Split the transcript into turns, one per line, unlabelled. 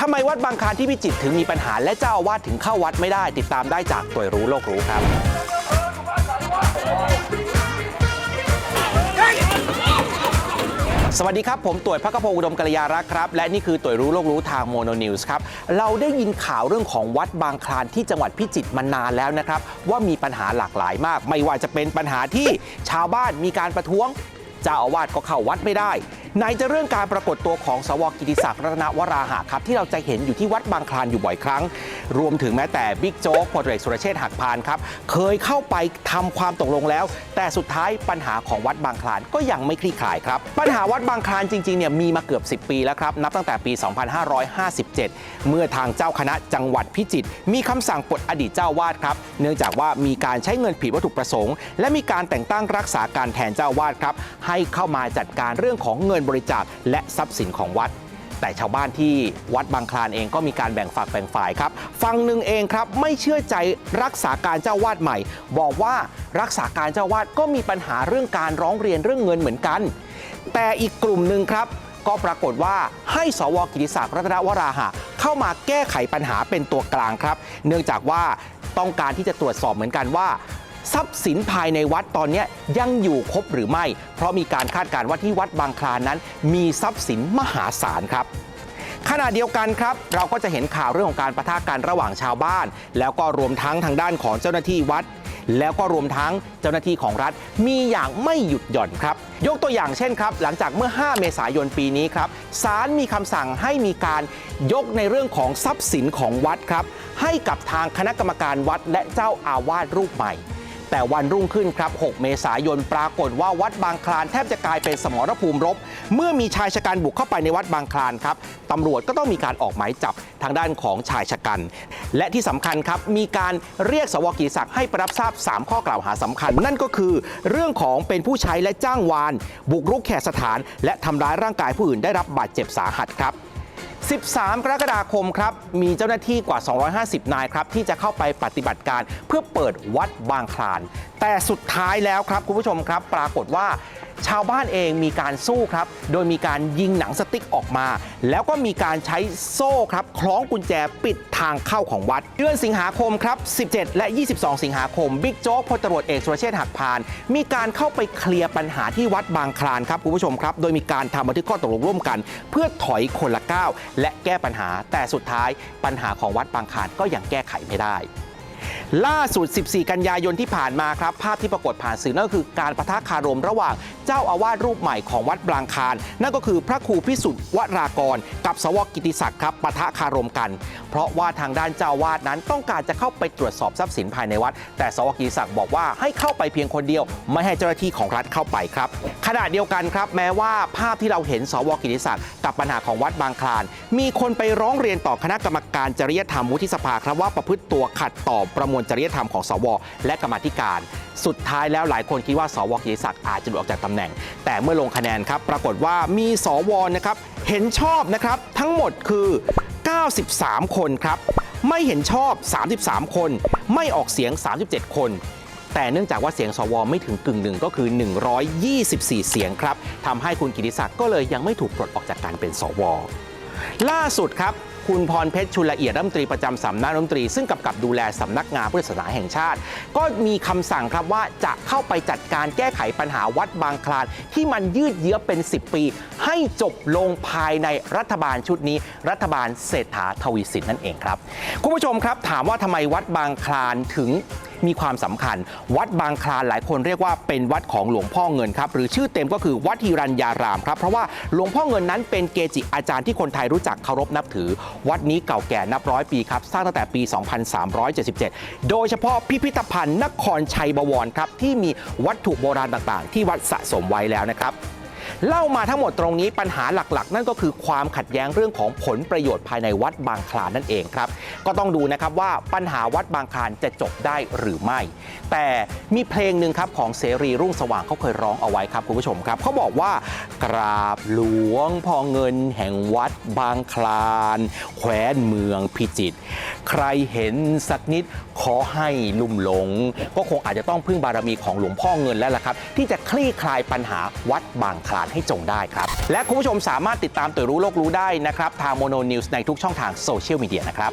ทำไมวัดบางคลานที่พิจิตรถึงมีปัญหาและเจ้าอาวาสถึงเข้าวัดไม่ได้ ติดตามได้จากตัวรู้โลกรู้ครับ สวัสดีครับ ผมต่วยพระกพงศ์อุดมกัลยารักษ์ครับ และนี่คือต่วยรู้โลกรู้ทางโมโนนิวส์ครับ เราได้ยินข่าวเรื่องของวัดบางคลานที่จังหวัดพิจิตรมานานแล้วนะครับ ว่ามีปัญหาหลากหลายมาก ไม่ว่าจะเป็นปัญหาที่ชาวบ้านมีการประท้วงเจ้าอาวาสก็เข้าวัดไม่ได้ไหนจะเรื่องการปรากฏตัวของสวกิติศักดิ์รัตนวราหะครับ ที่เราจะเห็นอยู่ที่วัดบางคลานอยู่บ่อยครั้ง รวมถึงแม้แต่บิ๊กโจ๊กพลเอกสุรเชษฐ์หักพานครับ เคยเข้าไปทำความตกลงแล้ว แต่สุดท้ายปัญหาของวัดบางคลานก็ยังไม่คลี่คลายครับ ปัญหาวัดบางคลานจริงๆเนี่ยมีมาเกือบ 10 ปีแล้วครับนับตั้งแต่ปี 2557 เมื่อทางเจ้าคณะจังหวัดพิจิตรมีคำสั่งปลดอดีตเจ้าวาดครับเนื่องจากว่ามีการใช้เงินผิดวัตถุประสงค์ และมีการแต่งตั้งรักษาการแทนเจ้าวาดครับให้เข้ามาจัดการเรื่องของเงินบริจาคและทรัพย์สินของวัด แต่ชาวบ้านที่วัดบางคลานเองก็มีการแบ่งฝักแบ่งฝ่ายครับฝั่งหนึ่งเองครับไม่เชื่อใจรักษาการเจ้าวาดใหม่ บอกว่ารักษาการเจ้าวาดก็มีปัญหาเรื่องการร้องเรียนเรื่องเงินเหมือนกัน แต่อีกกลุ่มหนึ่งครับก็ปรากฏว่าให้สวกิติศักดิ์รัตนวราหะ เข้ามาแก้ไขปัญหาเป็นตัวกลางครับ เนื่องจากว่าต้องการที่จะตรวจสอบเหมือนกันว่า ทรัพย์สินภายในวัดตอนนี้ยังอยู่ครบหรือไม่ เพราะมีการคาดการณ์ว่าที่วัดบางคลานนั้น มีทรัพย์สินมหาศาลครับขณะเดียวกันครับ เราก็จะเห็นข่าวเรื่องของการประทะกันระหว่างชาวบ้าน แล้วก็รวมทั้งทางด้านของเจ้าหน้าที่วัด แล้วก็รวมทั้งเจ้าหน้าที่ของรัฐ มีอย่างไม่หยุดหย่อนครับ ยกตัวอย่างเช่นครับ หลังจากเมื่อ 5 เมษายนปีนี้ครับศาลมีคำสั่งให้มีการยกในเรื่องของทรัพย์สินของวัดครับ ให้กับทางคณะกรรมการวัดและเจ้าอาวาสรูปใหม่ แต่วันรุ่งขึ้นครับ 6 เมษายนปรากฏว่าวัดบางคลานแทบจะกลายเป็นสมรภูมิรบ เมื่อมีชายชะกันบุกเข้าไปในวัดบางคลานครับตำรวจก็ต้องมีการออกหมายจับทางด้านของชายชะกัน และที่สำคัญครับมีการเรียกสวกิศักดิ์ให้ไปรับทราบ 3 ข้อกล่าวหาสำคัญ นั่นก็คือ เรื่องของเป็นผู้ใช้และจ้างวาน บุกรุกแขกสถาน และทำร้ายร่างกายผู้อื่นได้รับบาดเจ็บสาหัสครับ 13 กรกฎาคมครับ มีเจ้าหน้าที่กว่า 250 นายครับ ที่จะเข้าไปปฏิบัติการเพื่อเปิดวัดบางคลาน แต่สุดท้ายแล้วครับคุณผู้ชมครับ ปรากฏว่า ชาวบ้านเองมีการสู้ครับ โดยมีการยิงหนังสติ๊กออกมา แล้วก็มีการใช้โซ่ครับคล้องกุญแจปิดทางเข้าของวัด เดือนสิงหาคมครับ 17 และ 22 สิงหาคม บิ๊กโจ๊กพลตรวจเอกสุรเชษฐ์หักพาน มีการเข้าไปเคลียร์ปัญหาที่วัดบางคลานครับคุณผู้ชมครับ โดยมีการทำบันทึกข้อตกลงร่วมกัน เพื่อถอยคนละก้าวและแก้ปัญหา แต่สุดท้ายปัญหาของวัดบางคลานก็ยังแก้ไขไม่ได้ ล่าสุด 14 กันยายนที่ผ่านมาครับ ภาพที่ปรากฏผ่านสื่อนั่นก็คือการประทะคารมระหว่างเจ้าอาวาสรูปใหม่ของวัดบางคลานนั่นก็คือพระครูพิสุทธิ์วรากร กับสวกิติศักดิ์ครับปะทะคารมกัน เพราะว่าทางด้านเจ้าอาวาสนั้นต้องการจะเข้าไปตรวจสอบทรัพย์สินภายในวัด แต่สวกิติศักดิ์บอกว่าให้เข้าไปเพียงคนเดียว ไม่ให้เจ้าหน้าที่ของรัฐเข้าไปครับขณะเดียวกันครับ แม้ว่าภาพที่เราเห็นสวกิติศักดิ์กับปัญหาของวัดบางคลาน มีคนไปร้องเรียนต่อคณะกรรมการจริยธรรมวุฒิสภาครับว่าประพฤติตัวขัดต่อประมวลจริยธรรมของสว และกรรมธิการ สุดท้ายแล้วหลายคนคิดว่าสวกิติศักดิ์อาจจะหลุดออกจากตำแหน่ง แต่เมื่อลงคะแนนครับปรากฏว่ามีสวนะครับเห็นชอบนะครับทั้งหมดคือ 93 คนครับไม่เห็นชอบ 33 คน ไม่ออกเสียง 37 คนแต่เนื่องจากว่าเสียงสวไม่ถึงกึ่งหนึ่งก็คือ 124 เสียงครับทำให้คุณกิติศักดิ์ก็เลยยังไม่ถูกปลดออกจากการเป็นสว ล่าสุดครับ คุณพรเพชรชุลละเอียดรัฐมนตรีประจำสำนักรัฐมนตรี ซึ่งกำกับดูแลสำนักงานพุทธศาสนาแห่งชาติ ก็มีคำสั่งครับว่าจะเข้าไปจัดการแก้ไขปัญหาวัดบางคลาน ที่มันยืดเยื้อเป็น 10 ปี ให้จบลงภายในรัฐบาลชุดนี้ รัฐบาลเศรษฐาทวีสินนั่นเองครับคุณผู้ชมครับถามว่าทำไมวัดบางคลานถึง มีความสำคัญ วัดบางคลานหลายคนเรียกว่าเป็นวัดของหลวงพ่อเงินครับหรือชื่อเต็มก็คือวัดฮิรัญญารามครับเพราะว่าหลวงพ่อเงินนั้นเป็นเกจิอาจารย์ที่คนไทยรู้จักเคารพนับถือ วัดนี้เก่าแก่นับร้อยปีครับสร้างตั้งแต่ปี 2377 โดยเฉพาะพิพิธภัณฑ์นครชัยบวรครับที่มีวัตถุโบราณต่างๆ ที่วัดสะสมไว้แล้วนะครับ เล่ามาทั้งหมดตรงนี้ปัญหาหลักๆ นั่นก็คือความขัดแย้งเรื่องของผลประโยชน์ภายในวัดบางคลานนั่นเองครับ ก็ต้องดูนะครับว่าปัญหาวัดบางคลานจะจบได้หรือไม่ แต่มีเพลงหนึ่งครับของเสรีรุ่งสว่างเขาเคยร้องเอาไว้ครับคุณผู้ชมครับเขาบอกว่ากราบหลวงพ่อเงินแห่งวัดบางคลานแคว้นเมืองพิจิตรใครเห็นสักนิดขอให้ลุ่มหลง ก็คงอาจจะต้องพึ่งบารมีของหลวงพ่อเงินแล้วล่ะครับ ที่จะคลี่คลายปัญหาวัดบางคลานให้จงได้ครับ และคุณผู้ชมสามารถติดตามตัวรู้โลกรู้ได้นะครับทางโมโนนิวส์ในทุกช่องทางโซเชียลมีเดียนะครับ